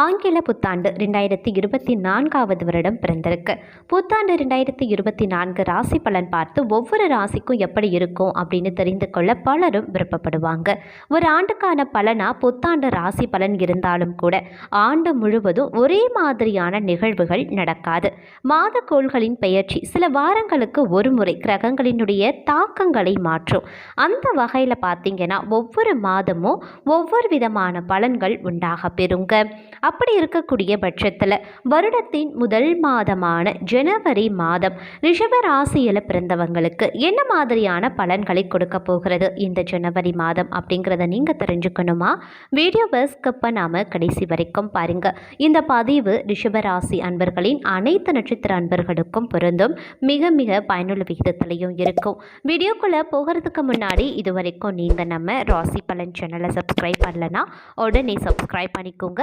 ஆங்கில புத்தாண்டு ரெண்டாயிரத்தி இருபத்தி நான்காவது வருடம் பிறந்திருக்கு. புத்தாண்டு ரெண்டாயிரத்தி இருபத்தி நான்கு ராசி பலன் பார்த்து ஒவ்வொரு ராசிக்கும் எப்படி இருக்கும் அப்படின்னு தெரிந்து கொள்ள பலரும் விருப்பப்படுவாங்க. ஒரு ஆண்டுக்கான பலனா புத்தாண்டு ராசி பலன் இருந்தாலும் கூட ஆண்டு முழுவதும் ஒரே மாதிரியான நிகழ்வுகள் நடக்காது. மாத கோள்களின் பெயர்ச்சி சில வாரங்களுக்கு ஒரு முறை கிரகங்களினுடைய தாக்கங்களை மாற்றும். அந்த வகையில் பார்த்தீங்கன்னா ஒவ்வொரு மாதமும் ஒவ்வொரு விதமான பலன்கள் உண்டாக பெறுங்க. அப்படி இருக்கக்கூடிய பட்சத்தில் வருடத்தின் முதல் மாதமான ஜனவரி மாதம் ரிஷப ராசியில் பிறந்தவங்களுக்கு என்ன மாதிரியான பலன்களை கொடுக்க போகிறது இந்த ஜனவரி மாதம் அப்படிங்கிறத நீங்கள் தெரிஞ்சுக்கணுமா? வீடியோ ஸ்கிப் நாம கடைசி வரைக்கும் பாருங்க. இந்த பதிவு ரிஷப ராசி அன்பர்களின் அனைத்து நட்சத்திர அன்பர்களுக்கும் பொருந்தும். மிக மிக பயனுள்ள விகிதத்திலையும் இருக்கும். வீடியோக்குள்ளே போகிறதுக்கு முன்னாடி இது வரைக்கும் நீங்கள் நம்ம ராசி பலன் சேனலை சப்ஸ்கிரைப் பண்ணலன்னா உடனே சப்ஸ்கிரைப் பண்ணிக்கோங்க.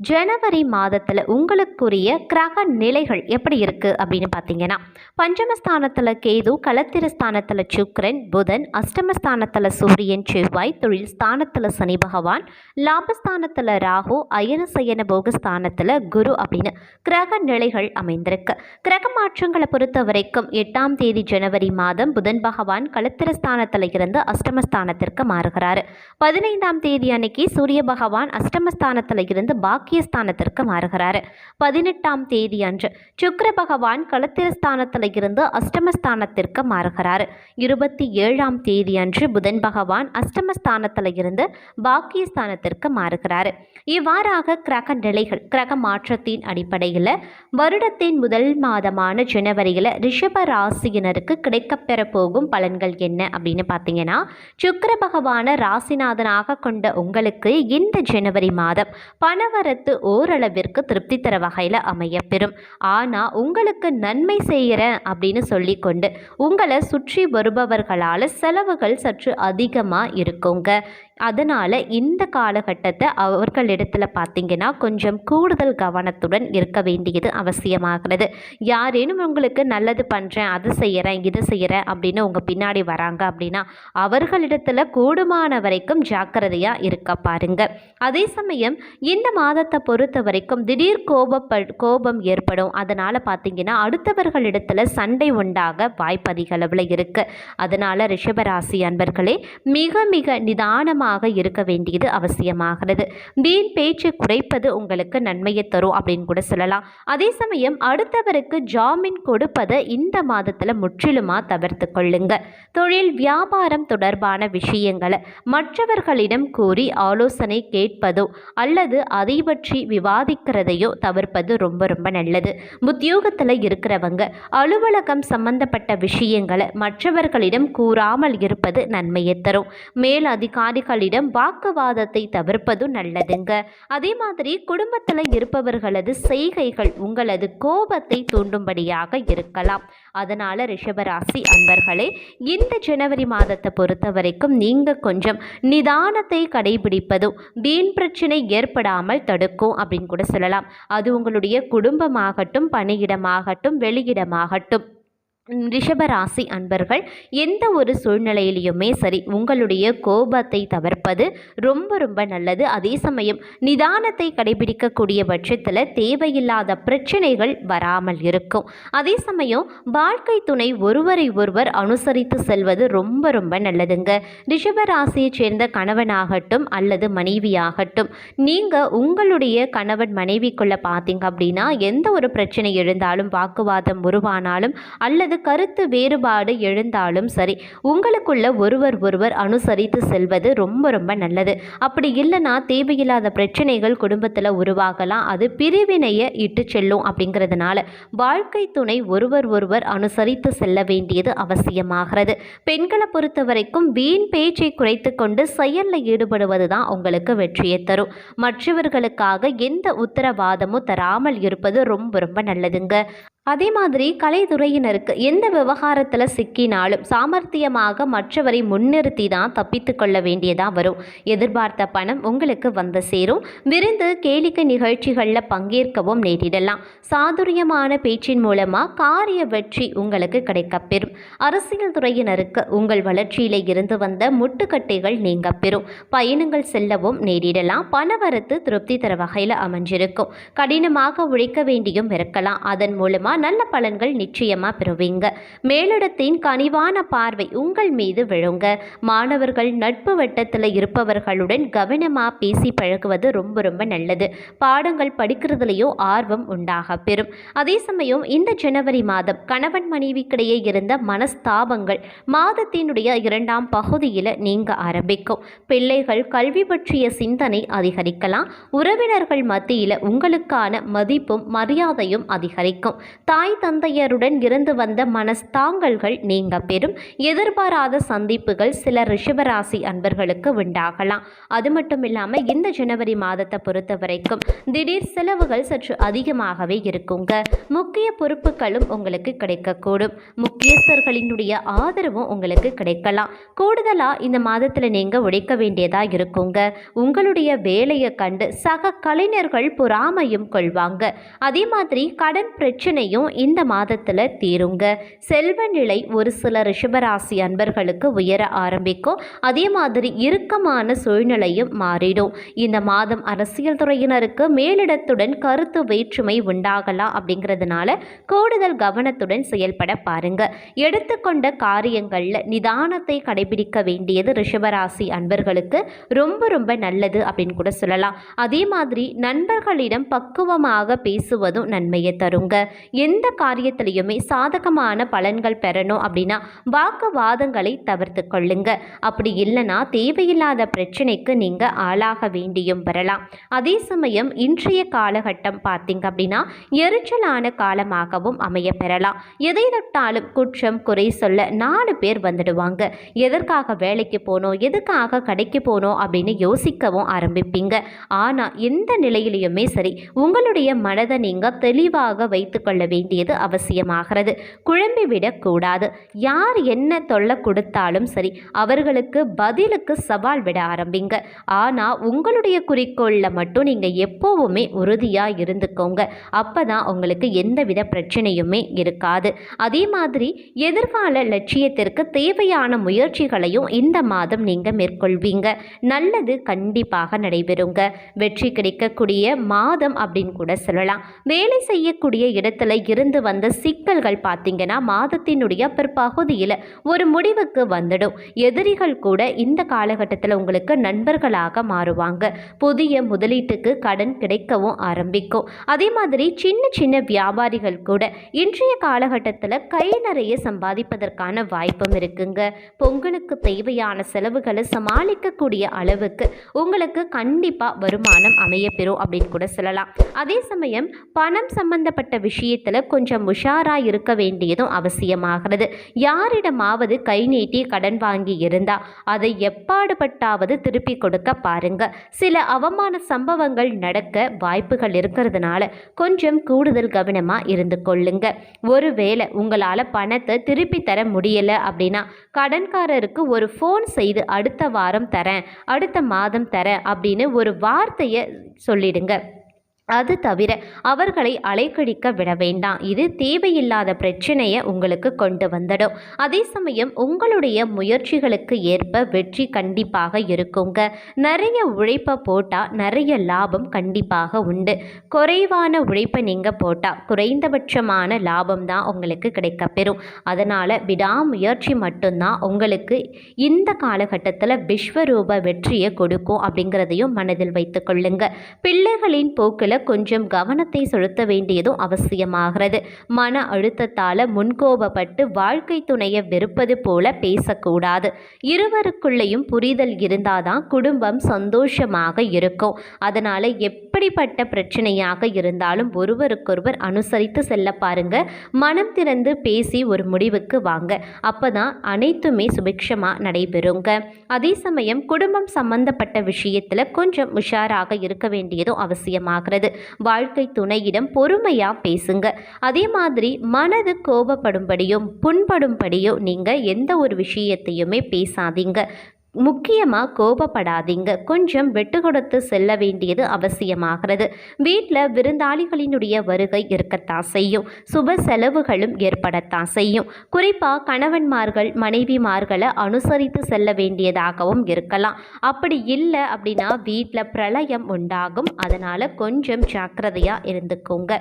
ஜனவரி மாதத்தில் உங்களுக்குரிய கிரக நிலைகள் எப்படி இருக்குது அப்படின்னு பார்த்தீங்கன்னா பஞ்சமஸ்தானத்தில் கேது கலத்திரஸ்தானத்தில் சுக்கரன் புதன் அஷ்டமஸ்தானத்தில் சூரியன் செவ்வாய் தொழில் ஸ்தானத்தில் சனி பகவான் லாபஸ்தானத்தில் ராகு அயன சயன போகஸ்தானத்தில் குரு அப்படின்னு கிரக நிலைகள் அமைந்திருக்கு. கிரக மாற்றங்களை பொறுத்த வரைக்கும் எட்டாம் தேதி ஜனவரி மாதம் புதன் பகவான் களத்திரஸ்தானத்தில் இருந்து அஷ்டமஸ்தானத்திற்கு மாறுகிறாரு. பதினைந்தாம் தேதி அன்னைக்கு சூரிய பகவான் அஷ்டமஸ்தானத்தில் இருந்து பாக்கியஸ்தானத்திற்கு மாறுகிறார். பதினெட்டாம் தேதி அன்று சுக்கர பகவான் களத்திரஸ்தானத்தில் இருந்து அஷ்டமஸ்தானத்திற்கு மாறுகிறார். இருபத்தி ஏழாம் தேதி அன்று புதன் பகவான் அஷ்டமஸ்தானத்தில் இருந்து பாக்கியஸ்தானத்திற்கு மாறுகிறார். இவ்வாறாக கிரக நிலைகள் கிரக மாற்றத்தின் அடிப்படையில் வருடத்தின் முதல் மாதமான ஜனவரியில் ரிஷப ராசியினருக்கு கிடைக்கப்பெற போகும் பலன்கள் என்ன அப்படின்னு பார்த்தீங்கன்னா சுக்கர பகவான ராசிநாதனாக கொண்ட உங்களுக்கு இந்த ஜனவரி மாதம் பணவரத்து ஓரளவிற்கு திருப்தி தர வகையில் அமையப்பெறும். ஆனால் உங்களுக்கு நன்மை செய்கிறேன் அப்படின்னு சொல்லிக்கொண்டு உங்களை சுற்றி வருபவர்களால் செலவுகள் சற்று அதிகமாக இருக்குங்க. அதனால் இந்த காலகட்டத்தை அவர்களிடத்தில் பார்த்திங்கன்னா கொஞ்சம் கூடுதல் கவனத்துடன் இருக்க வேண்டியது அவசியமாகிறது. யாரேனும் உங்களுக்கு நல்லது பண்ணுறேன் அது செய்கிறேன் இது செய்கிறேன் அப்படின்னு உங்கள் பின்னாடி வராங்க அப்படின்னா அவர்களிடத்தில் கூடுமான வரைக்கும் ஜாக்கிரதையாக இருக்க பாருங்க. அதே சமயம் இந்த மாதத்தை பொறுத்த வரைக்கும் திடீர் கோபப்ப கோபம் ஏற்படும். அதனால் பார்த்தீங்கன்னா அடுத்தவர்களிடத்தில் சண்டை உண்டாக வாய்ப்பதிகளவில் இருக்குது அதனால் ரிஷபராசி அன்பர்களே மிக மிக நிதானமாக இருக்க வேண்டியது அவசியமாகிறது. வீண் பேச்சு குறைப்பது உங்களுக்கு நன்மையை தரும் அப்படின்னு கூட சொல்லலாம். அதே சமயம் அடுத்தவருக்கு ஜாமீன் கொடுப்பதை இந்த மாதத்தில் முற்றிலுமாக தவிர்த்து கொள்ளுங்க. தொழில் வியாபாரம் தொடர்பான விஷயங்களை மற்றவர்களிடம் கூறி ஆலோசனை கேட்பதோ அல்லது அதை பற்றி விவாதிக்கிறதையோ தவிர்ப்பது ரொம்ப ரொம்ப நல்லது. உத்தியோகத்தில் இருக்கிறவங்க அலுவலகம் சம்பந்தப்பட்ட விஷயங்களை மற்றவர்களிடம் கூறாமல் இருப்பது நன்மையை தரும். மேல் அதிகாரிகள் அதிகாரிகளிடம் வாக்குவாதத்தை தவிர்ப்பது நல்லதுங்க. அதே மாதிரி குடும்பத்தில் இருப்பவர்களது செய்கைகள் உங்களது கோபத்தை தூண்டும்படியாக இருக்கலாம். அதனால் ரிஷபராசி அன்பர்களே இந்த ஜனவரி மாதத்தை பொறுத்த வரைக்கும் நீங்கள் கொஞ்சம் நிதானத்தை கடைபிடிப்பதும் வீண் பிரச்சனை ஏற்படாமல் தடுக்கும் அப்படின்னு கூட சொல்லலாம். அது உங்களுடைய குடும்பமாகட்டும் பணியிடமாகட்டும் வெளியிடமாகட்டும். ரிஷபராசி அன்பர்கள் எந்த ஒரு சூழ்நிலையிலையுமே சரி உங்களுடைய கோபத்தை தவிர்ப்பது ரொம்ப ரொம்ப நல்லது. அதே சமயம் நிதானத்தை கடைபிடிக்கக்கூடிய பட்சத்தில் தேவையில்லாத பிரச்சனைகள் வராமல் இருக்கும். அதே சமயம் வாழ்க்கை துணை ஒருவரை ஒருவர் அனுசரித்து செல்வது ரொம்ப ரொம்ப நல்லதுங்க. ரிஷபராசியைச் சேர்ந்த கணவனாகட்டும் அல்லது மனைவியாகட்டும் நீங்கள் உங்களுடைய கணவன் மனைவிக்குள்ளே பார்த்தீங்க அப்படின்னா எந்த ஒரு பிரச்சனை எழுந்தாலும் வாக்குவாதம் உருவானாலும் அல்லது கருத்து வேறுபாடு எழுந்தாலும் சரி உங்களுக்குள்ள ஒருவர் ஒருவர் அனுசரித்து செல்வது ரொம்ப ரொம்ப நல்லது. அப்படி இல்லைன்னா தேவையில்லாத பிரச்சனைகள் குடும்பத்தில் உருவாகலாம். அது பிரிவினையை இட்டு செல்லும் அப்படிங்கிறதுனால வாழ்க்கை துணை ஒருவர் ஒருவர் அனுசரித்து செல்ல வேண்டியது அவசியமாகிறது. பெண்களை பொறுத்த வரைக்கும் வீண் பேச்சை குறைத்து கொண்டு செயலில் ஈடுபடுவது தான் உங்களுக்கு வெற்றியை தரும். மற்றவர்களுக்காக எந்த உத்தரவாதமும் தராமல் இருப்பது ரொம்ப ரொம்ப நல்லதுங்க. அதே மாதிரி கலைத்துறையினருக்கு எந்த விவகாரத்தில் சிக்கினாலும் சாமர்த்தியமாக மற்றவரை முன்னிறுத்தி தான் தப்பித்து கொள்ள வேண்டியதாக வரும். எதிர்பார்த்த பணம் உங்களுக்கு வந்து சேரும். விருந்து கேளிக்கை நிகழ்ச்சிகளில் பங்கேற்கவும் நேரிடலாம். சாதுரியமான பேச்சின் மூலமாக காரிய வெற்றி உங்களுக்கு கிடைக்கப்பெறும் அரசியல் துறையினருக்கு உங்கள் வளர்ச்சியில் இருந்து வந்த முட்டுக்கட்டைகள் நீங்க பெறும். பயணங்கள் செல்லவும் நேரிடலாம். பணவரத்து திருப்தி தர வகையில் அமைஞ்சிருக்கும். கடினமாக உழைக்க வேண்டியும் இருக்கலாம். அதன் மூலமாக நல்ல பலன்கள் நிச்சயமாக பெறுவீங்க. மேலிடத்தின் கனிவான பார்வை உங்கள் மீது விழுங்க. மாணவர்கள் நட்பு வட்டத்தில் இருப்பவர்களுடன் கவனமாக பேசி பழகுவது ரொம்ப ரொம்ப நல்லது. பாடங்கள் படிக்கிறதுலையும் ஆர்வம் உண்டாக பெறும். அதே சமயம் இந்த ஜனவரி மாதம் கணவன் மனைவிக்கிடையே இருந்த மனஸ்தாபங்கள் மாதத்தினுடைய இரண்டாம் பகுதியில் நீங்க ஆரம்பிக்கும். பிள்ளைகள் கல்வி பற்றிய சிந்தனை அதிகரிக்கலாம். உறவினர்கள் மத்தியில் உங்களுக்கான மதிப்பும் மரியாதையும் அதிகரிக்கும். தாய் தந்தையருடன் இருந்து வந்த மனஸ்தாங்கல்கள் நீங்க பெறும். எதிர்பாராத சந்திப்புகள் சில ரிஷபராசி அன்பர்களுக்கு உண்டாகலாம். அது மட்டும் இல்லாமல் இந்த ஜனவரி மாதத்தை பொறுத்த வரைக்கும் திடீர் செலவுகள் சற்று அதிகமாகவே இருக்குங்க. முக்கிய பொறுப்புகளும் உங்களுக்கு கிடைக்கக்கூடும். முக்கியஸ்தர்களினுடைய ஆதரவும் உங்களுக்கு கிடைக்கலாம். கூடுதலாக இந்த மாதத்தில் நீங்கள் உழைக்க வேண்டியதாக இருக்குங்க. உங்களுடைய வேலையை கண்டு சக கலைஞர்கள் பொறாமையும் கொள்வாங்க. அதே மாதிரி கடன் பிரச்சனையும் இந்த மாதத்தில் தீருங்க. செல்வ நிலை ஒரு சில ரிஷபராசி அன்பர்களுக்கு உயர ஆரம்பிக்கும். அதே மாதிரி இறுக்கமான சூழ்நிலையும் மாறிடும். இந்த மாதம் அரசியல் துறையினருக்கு மேலிடத்துடன் கருத்து வேற்றுமை உண்டாகலாம் அப்படிங்கிறதுனால கூடுதல் கவனத்துடன் செயல்பட பாருங்க. எடுத்துக்கொண்ட காரியங்களில் நிதானத்தை கடைபிடிக்க வேண்டியது ரிஷபராசி அன்பர்களுக்கு ரொம்ப ரொம்ப நல்லது அப்படின்னு கூட சொல்லலாம். அதே மாதிரி நண்பர்களிடம் பக்குவமாக பேசுவதும் நன்மையை தருங்க. எந்த காரியத்திலையுமே சாதகமான பலன்கள் பெறணும் அப்படின்னா வாக்குவாதங்களை தவிர்த்து கொள்ளுங்க. அப்படி இல்லைன்னா தேவையில்லாத பிரச்சனைக்கு நீங்கள் ஆளாக வேண்டியும் வரலாம் அதே சமயம் இன்றைய காலகட்டம் பார்த்தீங்க அப்படின்னா எரிச்சலான காலமாகவும் அமைய பெறலாம். எதை தொட்டாலும் குற்றம் குறை சொல்ல நாலு பேர் வந்துடுவாங்க. எதற்காக வேலைக்கு போகணும் எதுக்காக கடைக்கு போகணும் அப்படின்னு யோசிக்கவும் ஆரம்பிப்பீங்க. ஆனால் எந்த நிலையிலையுமே சரி உங்களுடைய மனதை நீங்கள் தெளிவாக வைத்துக்கொள்ள வேண்டியது அவசியமாகிறது. குழம்பி விடக்கூடாது யார் என்ன தொல்லை கொடுத்தாலும் சரி அவர்களுக்கு பதிலுக்கு சவால் விட ஆரம்பிங்க. ஆனால் உங்களுடைய குறிக்கோளில் மட்டும் நீங்கள் எப்போவுமே உறுதியாக இருந்துக்கோங்க. அப்போ தான் உங்களுக்கு எந்தவித பிரச்சனையுமே இருக்காது. அதே மாதிரி எதிர்கால லட்சியத்திற்கு தேவையான முயற்சிகளையும் இந்த மாதம் நீங்கள் மேற்கொள்வீங்க. நல்லது கண்டிப்பாக நடைபெறுங்க. வெற்றி கிடைக்கக்கூடிய மாதம் அப்படின்னு கூட சொல்லலாம். வேலை செய்யக்கூடிய இடத்துல இருந்து வந்த சிக்கல்கள் பார்த்தீங்கன்னா மாதத்தினுடைய பிற்பகுதியில் ஒரு முடிவுக்கு வந்துடும். எதிரிகள் கூட இந்த காலகட்டத்தில் உங்களுக்கு நண்பர்களாக மாறுவாங்க. புதிய முதலீட்டுக்கு கடன் கிடைக்கவும் ஆரம்பிக்கும். அதே மாதிரி சின்ன சின்ன வியாபாரிகள் கூட இன்றைய காலகட்டத்தில் கை நிறைய சம்பாதிப்பதற்கான வாய்ப்பும் இருக்குங்க. பொங்கலுக்கு தேவையான செலவுகளை சமாளிக்கக்கூடிய அளவுக்கு உங்களுக்கு கண்டிப்பாக வருமானம் அமையப்பெறும் அப்படின்னு கூட சொல்லலாம். அதே சமயம் பணம் சம்பந்தப்பட்ட விஷயத்தில் கொஞ்சம் உஷாராக இருக்க வேண்டியதும் அவசியமாகிறது. யாரிடமாவது கை நீட்டி கடன் வாங்கி இருந்தால் அதை எப்பாடுபட்டாவது திருப்பி கொடுக்க பாருங்க. சில அவமான சம்பவங்கள் நடக்க வாய்ப்புகள் இருக்கிறதுனால கொஞ்சம் கூடுதல் கவனமாக இருந்து கொள்ளுங்க. ஒருவேளை உங்களால் பணத்தை திருப்பி தர முடியலை அப்படின்னா கடன்காரருக்கு ஒரு ஃபோன் செய்து அடுத்த வாரம் தரேன் அடுத்த மாதம் தரேன் அப்படின்னு ஒரு வார்த்தையை சொல்லிடுங்க. அது தவிர அவர்களை அலைக்கழிக்க விட வேண்டாம். இது தேவையில்லாத பிரச்சனையை உங்களுக்கு கொண்டு வந்துடும். அதே சமயம் உங்களுடைய முயற்சிகளுக்கு ஏற்ப வெற்றி கண்டிப்பாக இருக்குங்க. நிறைய உழைப்பை போட்டால் நிறைய லாபம் கண்டிப்பாக உண்டு. குறைவான உழைப்பை நீங்கள் போட்டால் குறைந்தபட்சமான லாபம் தான் உங்களுக்கு கிடைக்கப்பெறும். அதனால் விடாமுயற்சி மட்டும்தான் உங்களுக்கு இந்த காலகட்டத்தில் விஸ்வரூப வெற்றியை கொடுக்கும் அப்படிங்கிறதையும் மனதில் வைத்துக்கொள்ளுங்க பிள்ளைகளின் போக்கில் கொஞ்சம் கவனத்தை செலுத்த வேண்டியதும் அவசியமாகிறது. மன அழுத்தத்தால் முன்கோபப்பட்டு வாழ்க்கை துணையை வெறுப்பது போல பேசக்கூடாது. இருவருக்குள்ளேயும் புரிதல் இருந்தாதான் குடும்பம் சந்தோஷமாக இருக்கும். அதனால் எப்படிப்பட்ட பிரச்சனையாக இருந்தாலும் ஒருவருக்கொருவர் அனுசரித்து செல்ல பாருங்க. மனம் திறந்து பேசி ஒரு முடிவுக்கு வாங்க. அப்பதான் அனைத்துமே சுபிக்ஷமாக நடைபெறுங்க. அதே சமயம் குடும்பம் சம்பந்தப்பட்ட விஷயத்தில் கொஞ்சம் உஷாராக இருக்க வேண்டியதும் அவசியமாகிறது. நல்லது வாழ்க்கை துணையிடம் பொறுமையா பேசுங்க. அதே மாதிரி மனது கோபப்படும்படியும் புண்படும்படியோ நீங்கள் எந்த ஒரு விஷயத்தையுமே பேசாதீங்க. முக்கியமாக கோபப்படாதீங்க. கொஞ்சம் விட்டு கொடுத்து செல்ல வேண்டியது அவசியமாகிறது. வீட்டில் விருந்தாளிகளினுடைய வருகை இருக்கத்தான் செய்யும். சுப செலவுகளும் ஏற்படத்தான் செய்யும். குறிப்பாக கணவன்மார்கள் மனைவிமார்களை அனுசரித்து செல்ல வேண்டியதாகவும் இருக்கலாம். அப்படி இல்லை அப்படின்னா வீட்டில் பிரளயம் உண்டாகும். அதனால் கொஞ்சம் ஜாக்கிரதையாக இருந்துக்கோங்க.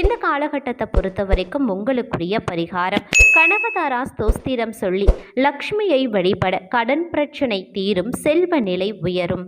இந்த காலகட்டத்தை பொறுத்த வரைக்கும் உங்களுக்குரிய பரிகாரம். கனகதாரா ஸ்தோஸ்திரம் சொல்லி லக்ஷ்மியை வழிபட கடன் பிரச்சனை தீரும் செல்வ நிலை உயரும்.